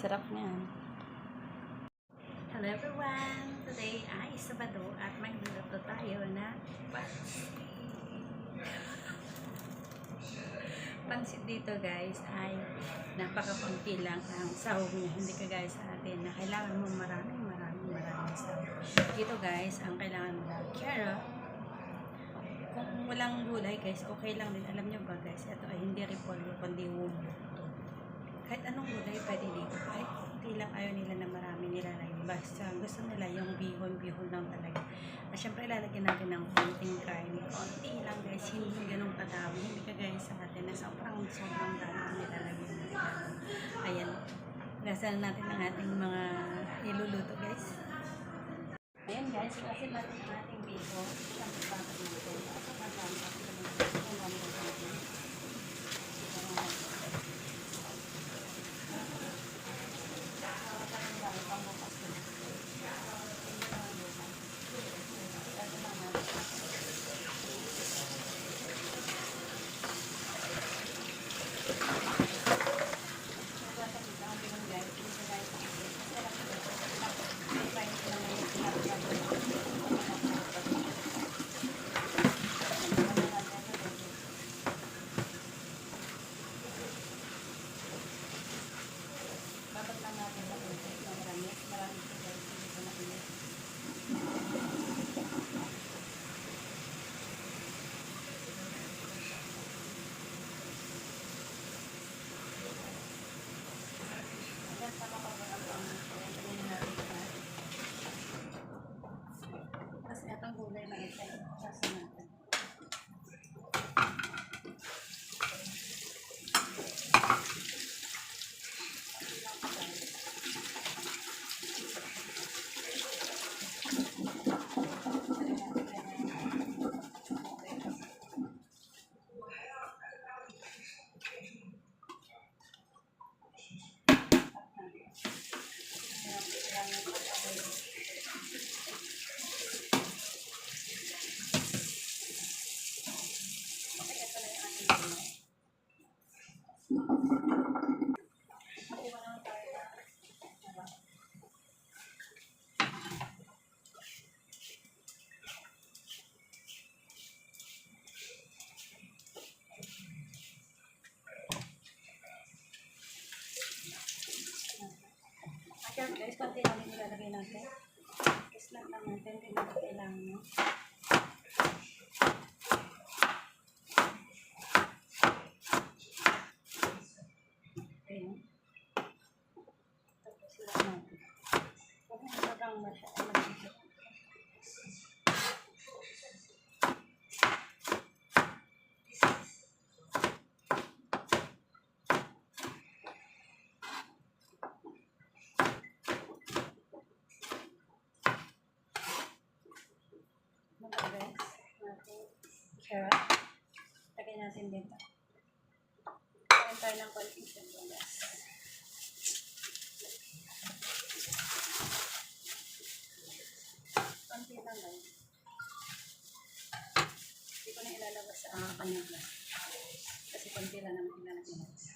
Sarap niyan. Hello everyone! Today ay Sabado at magluluto tayo na pansit. dito guys ay napakakunti lang ang sahog niya. Hindi ka guys sa atin na kailangan mo maraming maraming maraming sahog. Dito guys, ang kailangan mo lang carrot. Kung walang gulay guys, okay lang din. Alam nyo ba guys, ito ay hindi repolyo kundi wumbo. Kahit anong gulay pwede dito. Kahit hindi lang ayaw nila na marami nilalagay. Basta gusto nila yung bihon-bihon lang talaga. At syempre lalagyan natin ng konting karne. Konti lang guys, hindi ganun kadami. Hindi ka guys sa atin na sobrang sobrang dami nilalagyan natin. Ayan. Gasan natin ang ating mga iluluto guys. Ayan guys, kasi natin ating bihon. Siyempre bakit natin. At madami kasi naman Carrot. Lagay natin dito. Kain tayo ng konting sibuyas. Konti lang guys. Hindi ko na ilalabas sa uh, kanyang glass. Kasi konti lang naman ilalagay natin.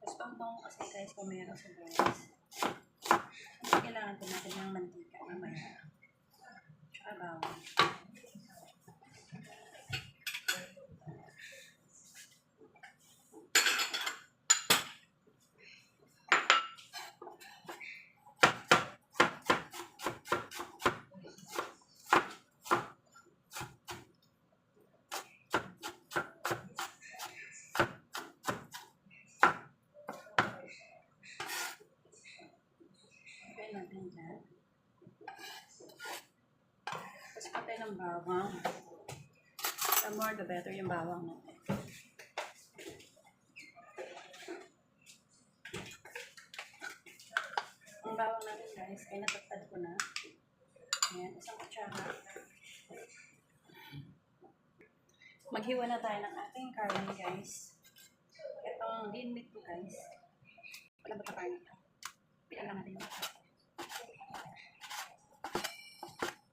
Tapos pangtong kasi guys kung meron sibuyas. Kasi kailangan din natin ng mantika mamaya. Tsaka bawang. Lagay natin dyan. Tapos patay ng bawang. The more the better yung bawang natin. Ang bawang natin guys, ay natatad ko na. Ayan, isang kutsara. Maghiwa na tayo ng ating karne guys. Itong lean meat ko guys. Wala ba ito karne? Pilan lang natin yung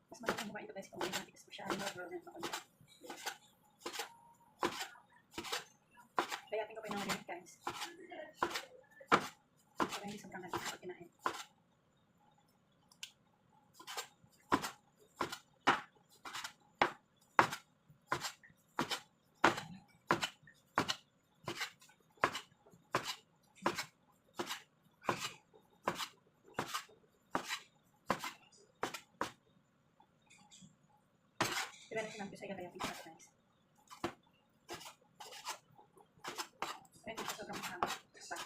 Mas magandang mukha ito guys kung may natin siya. Ano ba problem ako dyan? Kaya tingnan ko pa yung mga guys. Para hindi sobrang galit pag kinain. Na sinabi sa'yo kaya pizza guys? Pwede pa sobrang mahaba. Pa.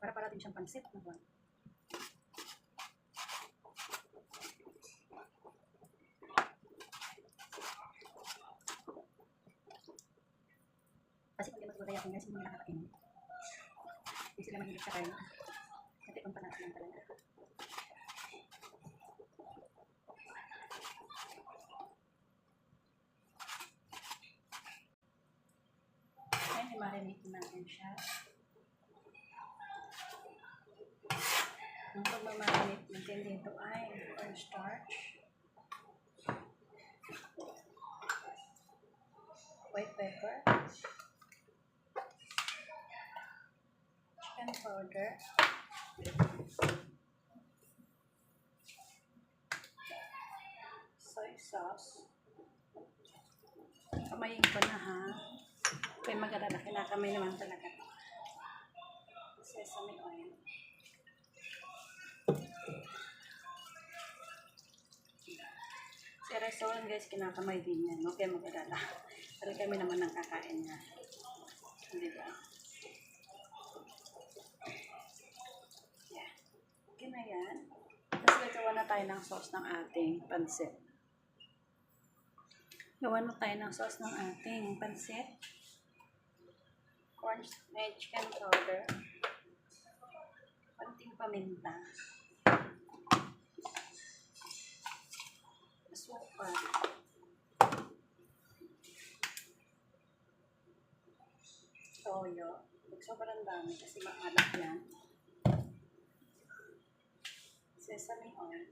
Para para din siyang pansit. Ano ba? Kasi kung di magulay ako guys, hindi nila nakakainin. Hindi sila mahilig sa kain. Kasi kung panasa lang talaga. Ayan, i-marinate natin siya. Ang pagmamarinate natin dito ay cornstarch, white pepper, chicken powder, soy sauce. Kamayin ko na ha. Kaya mag-alala, kinakamay naman talaga. Sesame oil. Si restaurant guys, kinakamay din yan. No? Kaya mag-alala. Pero kami naman ang kakain niya. Di ba? Okay na yan. Tapos gagawa na tayo ng sauce ng ating pansit. Gawa na tayo ng sauce ng ating pansit corn may chicken powder, konting paminta, asukal, toyo, Huwag sobrang dami kasi maalat yan, sesame oil,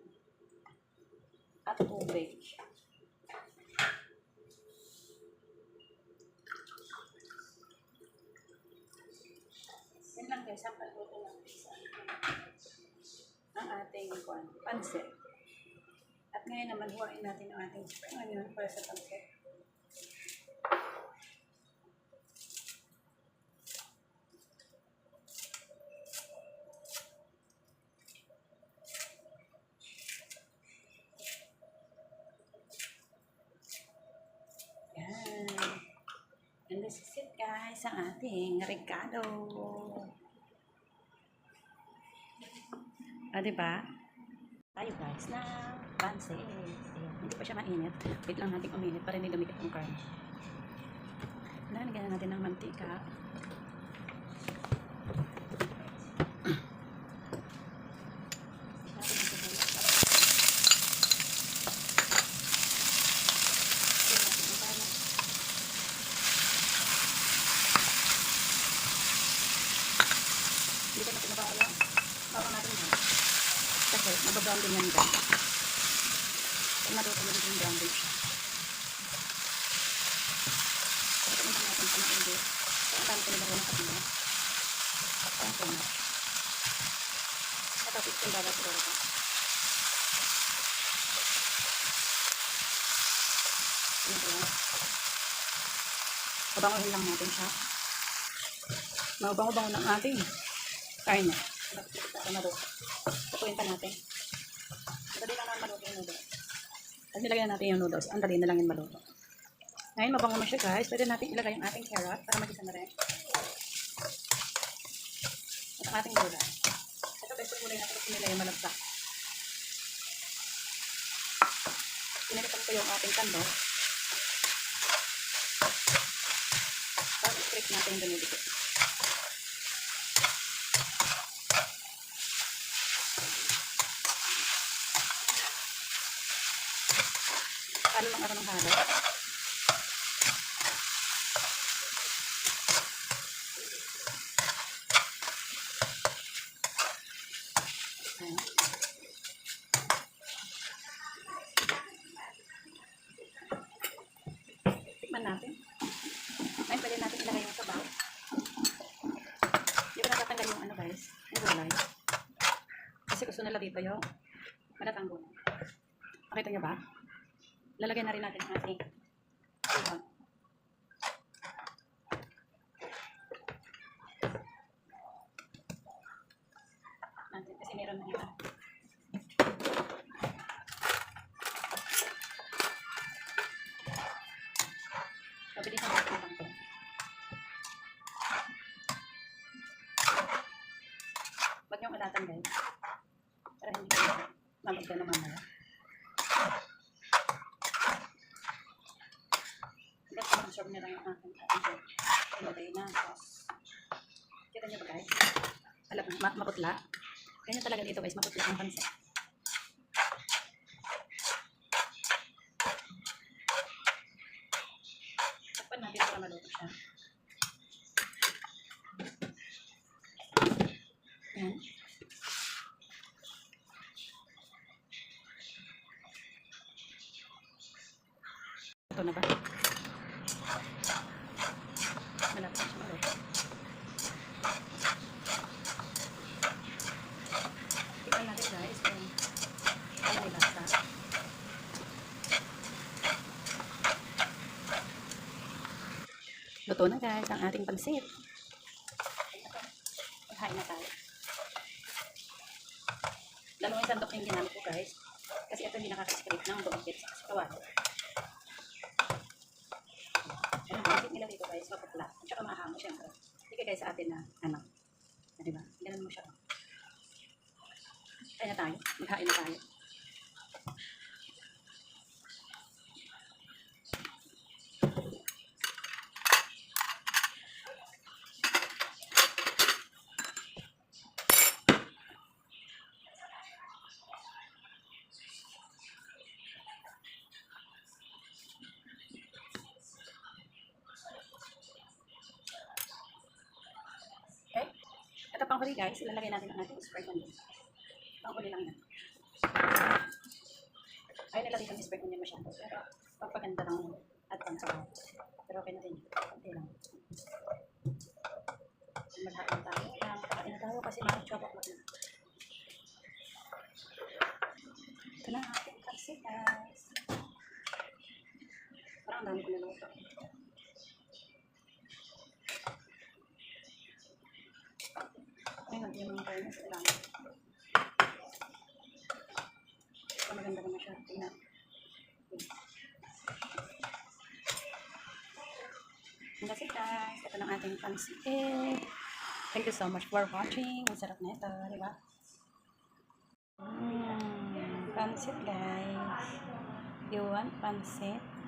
at tubig. Yan lang guys, ang pagluto ng pizza. Ang ating pansit. At ngayon naman, huwain natin ang ating spring onion para sa pansit. Yan. And this guys, ang ating regalo. Ah, diba? Tayo guys na pansit. Ayan, hindi pa siya mainit. Wait lang natin uminit para hindi lumikit yung karne. Lalagyan natin ng mantika. Hindi ko na pinabawala. Bawal natin yan. Kasi mababrown din yan guys. Pag natuto mo brown din siya. Naman natin sa. Ang tama ko nilagay ng kapila. Ayan so much. Ito, 15 dollars siguro ito. Ayan po yan. Pabanguhin lang natin siya. Mabango-bango ng ating karne. Ito na doon. Tutuin pa natin. Madali lang naman maluto yung noodles. Pag nilagay na natin yung noodles, ang na lang yung maluto. Ngayon, mabango na siya guys. Pwede natin ilagay yung ating carrot para magisa na rin. At ang ating gulay. Ito guys, yung gulay natin kasi nila yung malagsak. Pinalitan ko yung ating kando. Tapos i-scrape natin yung dumidikit. ano lang ako ng halo. Tikman natin. Ay, pwede natin ilagay yung sabaw. Hindi ko natatanggal yung ano guys, yung gulay. Kasi gusto nila dito yung matatanggo. Nakita niyo ba? Lalagay na rin natin ang ating ibon. Natin kasi meron na iba. Pabilisan natin lang ito. Huwag niyong alatan guys. Para hindi ko mamagda na mamaya. Ma-absorb na lang aking ating ilagay na. Kita niyo ba guys? Alam ma- maputla. Ganyan talaga dito guys, maputla ang pansit. Takpan natin para maluto siya. Yan. Ito na ba? Malapit siya guys kung ano yung lasa. Luto na guys ang ating pansit. Kain na tayo. Dalawang sandok yung ginamit ko guys. Kasi ito hindi nakaka-scrape ng bumikit sa kawan. Ano ba? nila dito guys, maputla. At saka mahango syempre. Hindi guys sa atin na ano. Ah, Diba? Ganun mo siya. Kain na tayo. Maghain na tayo. Okay? Ito pang huli guys, ilalagay natin ang ating spray onion. Pang huli lang yan. Ay, nilagay kami spray onion masyado. Pero, pagpaganda ng at pang sabaw. Pero okay na din. Okay lang. Maghain tayo. Lang, na tayo kasi mga chopok na. Ito na ang ating kasi. Parang ang dami ko niluto. Yung mga tayo sa ilalim. So, maganda naman siya. Tingnan. That's it guys. Ito ng ating pansit. Thank you so much for watching. Ang sarap na ito, di ba? Mm, pansit guys. You want pansit?